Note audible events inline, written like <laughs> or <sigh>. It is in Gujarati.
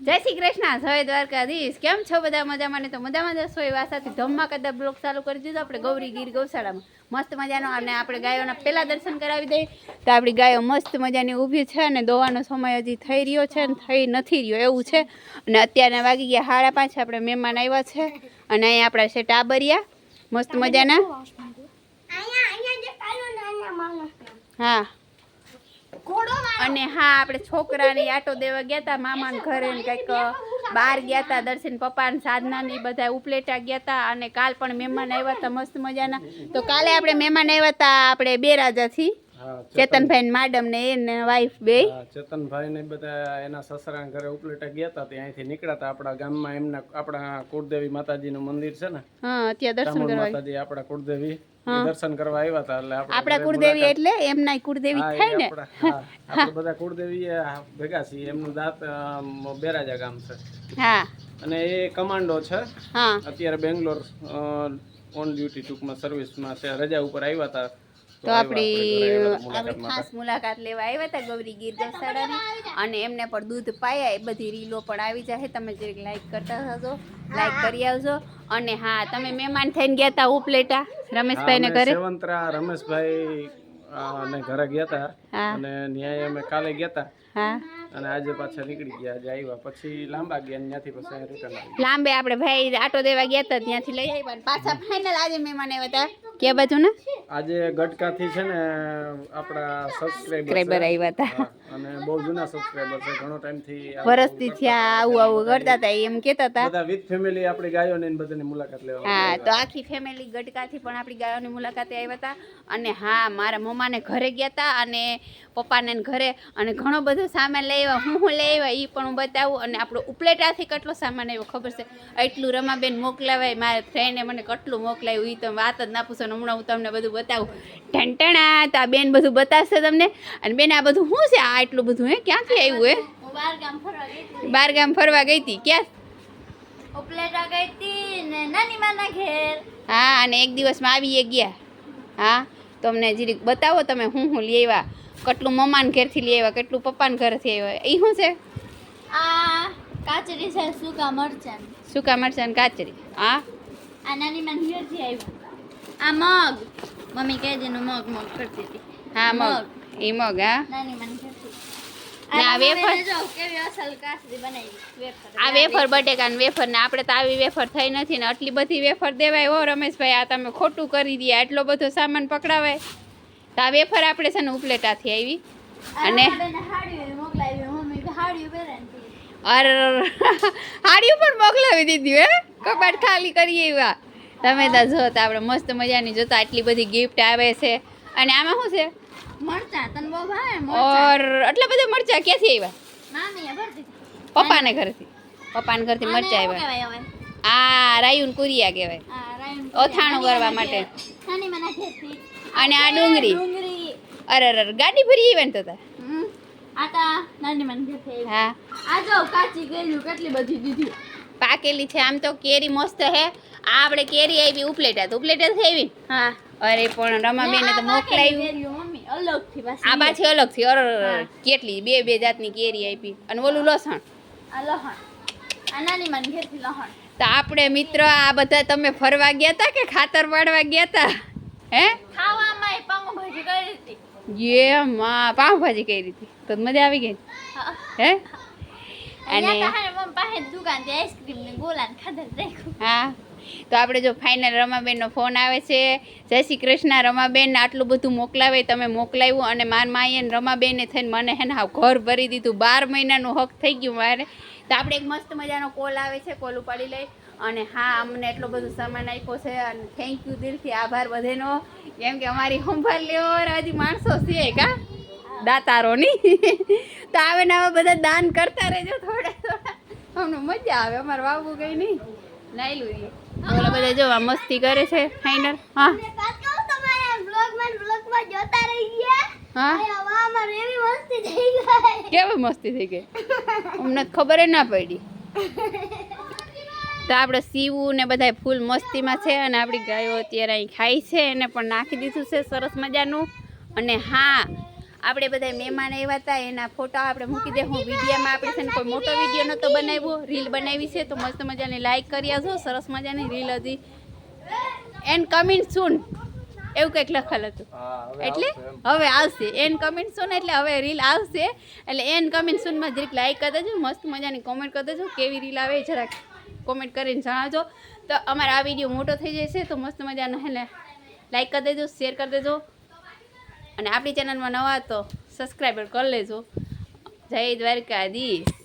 જય શ્રી કૃષ્ણ. જય દ્વારકાધીશ. કેમ છો બધા મજામાં? ને તો મજામાં જશો એવા સાથે ધમાકાદાર બ્લોક ચાલુ કરી દીધો. આપણે ગૌરી ગીર ગૌશાળામાં મસ્ત મજાનો અને આપણે ગાયોના પહેલા દર્શન કરાવી દઈએ. તો આપણી ગાયો મસ્ત મજાની ઊભી છે અને દોવાનો સમય હજી થઈ રહ્યો છે ને થઈ નથી રહ્યો એવું છે. અને અત્યારના વાગી ગયા સાડા પાંચ. આપણે મહેમાન આવ્યા છે અને અહીંયા આપણા છે ટાબરિયા. મસ્ત મજાના? હા. અને હા, આપણે છોકરાને આટો દેવા ગયા હતા મામાના ઘરે કંઈક બહાર ગયા હતા દર્શન પપ્પા સાધનાને એ બધા ઉપલેટા ગયા હતા અને કાલ પણ મહેમાન આવ્યા હતા મસ્ત મજાના. તો કાલે આપણે મહેમાન આવ્યા હતા આપણે બે રાજાથી. હા ચેતનભાઈ ને માડમ ને એને વાઈફ બે. ચેતનભાઈ ને બધા એના સસરા ઘરે ઉપલેટા ગયા હતા ત્યાંથી નીકળ્યા હતા આપણા ગામમાં એમના આપણા કુળદેવી માતાજીનું મંદિર છે ને. હા અત્યારે દર્શન કરવા માતાજી આપણા કુળદેવી દર્શન કરવા આવ્યા હતા એટલે આપણા કુળદેવી એટલે એમના કુળદેવી થાય ને. આપણે બધા કુળદેવી ભેગા છીએ. એમનું દાંત બેરાજા ગામ છે. હા. અને એ કમાન્ડો છે. અત્યારે બેંગ્લોર ઓન ડ્યુટી ટૂંકમાં સર્વિસમાં છે. રજા ઉપર આવ્યા હતા તો આપણી આપણી ખાસ મુલાકાત લેવા આવ્યા હતા ગૌરી ગીર ગૌશાળાની અને એમને પણ દૂધ પાયા એ બધી રીલો પણ આવી જશે તમે જે લાઈક કરતા હશો લાઈક કરી આવજો. અને હા તમે મહેમાન થઈને ગયા હતા ઉપલેટા રમેશભાઈ ને ઘરે? સેવંતરા રમેશભાઈ અને ઘરે ગયા હતા અને ન્યાય અમે કાલે ગયા હતા હા. અને આજે પાછા નીકળી ગયા આજે આવ્યા. પછી લાંબા ગયા ત્યાંથી પછી રિટર્ન લાંબે આપણે ભાઈ આટો દેવા ગયા હતા ત્યાંથી લઈ આવ્યા પાછા ફાઇનલ આજે મહેમાન આવ્યા હતા કે બાજુ ને આજે ગટકાથી છે ને આપણા સબસ્ક્રાઈબર આવ્યા હતા. અને બહુ જૂના સબસ્ક્રાઇબર છે ઘણો ટાઈમથી વરસથી થયા આવું આવું કરતા હતા એમ કહેતા હતા. બધા વિથ ફેમિલી આપણી ગાયોની ને બધાની મુલાકાત લેવા હા તો આખી ફેમિલી ગટકાથી પણ આપણી ગાયોની મુલાકાતે આવ્યા હતા. અને હા મારા મમ્માને ઘરે ગયા હતા અને પપ્પાને ને ઘરે અને ઘણો બધો સામાન લઈ આવ્યા. હું હું લઈ આવ્યા એ પણ હું બતાવું. અને આપણો ઉપલેટાથી કેટલો સામાન આવ્યો ખબર છે? એટલું રમાબેન મોકલાવાય મારા ફ્રેન્ડે મને કેટલું મોકલાવ્યું એ તો વાત જ ના પૂછો. હમણાં હું તમને બધું બતાવું. ઠંટણા તો આ બેન બધું બતાવશે તમને. અને બેન આ બધું શું છે? આ એટલું બધું હે? ક્યાંથી આવ્યું હે? બાર ગામ ફરવા ગઈ હતી ક્યાં? ઉપલેટા ગઈ હતી ને નાની માના ઘેર. હા અને એક દિવસમાં આવીએ ગયા. હા તમને જીરીક બતાવો તમે હું હું લઈ આવ્યા કેટલું મમ્માન ઘેરથી લઈ આવ્યા કેટલું પપ્પાન ઘરેથી આવ્યા એ શું છે? આ કાચરી છે સૂકા મરચાં. સૂકા મરચાં ને કાચરી. હા? આ નાની માના ઘેરથી આવ્યું. આ મગ. મમ્મી કહે છે મગ મગ કરતી હતી. હા મગ. એ મગ હા? નાની માના આ વેફર? આ વેફર બટેકા ને વેફર ને આપણે તો આવી વેફર થઈ નથી ને આટલી બધી વેફર દેવાય. હો રમેશભાઈ આ તમે ખોટું કરી દે એટલો બધો સામાન પકડાવાય. તો આ વેફર આપણે છે ને ઉપલેટાથી આવી. અને હાડી હાડી અર હાડિયું પણ મોકલાવી દીધી હે? કપાટ ખાલી કરીએ એવા તમે તો જો તો આપણે મસ્ત મજાની જોતા આટલી બધી ગિફ્ટ આવે છે. અને આમાં શું છે? મરચાં તને બહુ ભાવે ઓર આટલા બધા મરચા ક્યાંથી આવ્યા? મામીએ ભરતી પપ્પાને ઘરથી. પપ્પાને ઘરથી મરચા આવ્યા. આ રાયુન કુરિયા કહેવાય. ઓથાણું કરવા માટે. ઘેરથી. અને આ ડુંગળી. અરે અરે ગાડી ભરી આવી ને તો. આ તા નાની માની હા. આ જો કાચી ગયેલું કેટલી બધી દીધી. પાકેલી છે. આમ તો કેરી મસ્ત હે. આ આપણે કેરી આવી ઉપલેટા ઉપલેટા થઈ આવી હા. અરે પણ રમાબેને તો મોકલાયું આ પાછી અલગથી અર કેટલી? બે બે જાતની કેરી આપી. અને ઓલું લસણ. આ તો આપણે મિત્ર આ બધા તમે ફરવા ગયા તા કે ખાતર પાડવા ગયા હતા હે? ખાવામાં પાઉંભાજી કરી હતી. યે માં પાવભાજી કરી હતી. તો મજા આવી ગઈ. હા. અને હા તો આપણે જો ફાઇનલ રમાબેનનો ફોન આવે છે. જય શ્રી કૃષ્ણ રમાબેન આટલું બધું મોકલાવે તમે મોકલાવ્યું અને માર માઈએ રમાબેને થઈને મને હે ને હા ઘર ભરી દીધું. બાર મહિનાનું હક થઈ ગયું મારે. તો આપણે એક મસ્ત મજાનો કોલ આવે છે કોલ ઉપાડી લઈ. અને હા અમને એટલો બધો સામાન આપ્યો છે અને થેન્ક યુ દિલથી આભાર બધેનો. કેમ કે અમારી સંભાળ લેવો હજી માણસો છે કા? દાતારોની. <laughs> તો આવે ને હવે બધા દાન કરતા રહેજો થોડા થોડા. અમને મજા આવે અમારે વાવવું કઈ નહીં. નાયલું એ ઓલા બધા જો આ મસ્તી કરે છે ફાઇનલ હા. કેવી મસ્તી થઈ ગઈ. અમને ખબર જ ના પડી. તો આપણે સીવું ને બધા ફૂલ મસ્તીમાં છે અને આપણી ગાયો અત્યારે અહીં ખાય છે એને પણ નાખી દીધું છે સરસ મજાનું. અને હા આપણે બધા મહેમાન આવ્યા હતા એના ફોટા આપણે મૂકી દે. હું વિડીયામાં આપણે છે ને કોઈ મોટો વીડિયો નહોતો બનાવ્યો રીલ બનાવી છે તો મસ્ત મજાની લાઈક કરી આવજો સરસ મજાની રીલ હતી. એન્ડ કમિંગ સૂન એવું કંઈક લખેલ હતું. એટલે હવે આવશે. એન કમેન્ટ સુન એટલે હવે રીલ આવશે. એટલે એન કમેન્ટ સુનમાં જરીક લાઈક કરી દેજો મસ્ત મજાની કોમેન્ટ કરી દેજો કેવી રીલ આવે જરાક કોમેન્ટ કરીને જણાવજો. તો અમારો આ વીડિયો મોટો થઈ જશે તો મસ્ત મજાનો એટલે લાઈક કરી દેજો શેર કરી દેજો. અને આપણી ચેનલમાં નવા તો સબસ્ક્રાઈબર કરી લેજો. જય દ્વારકાધીશ.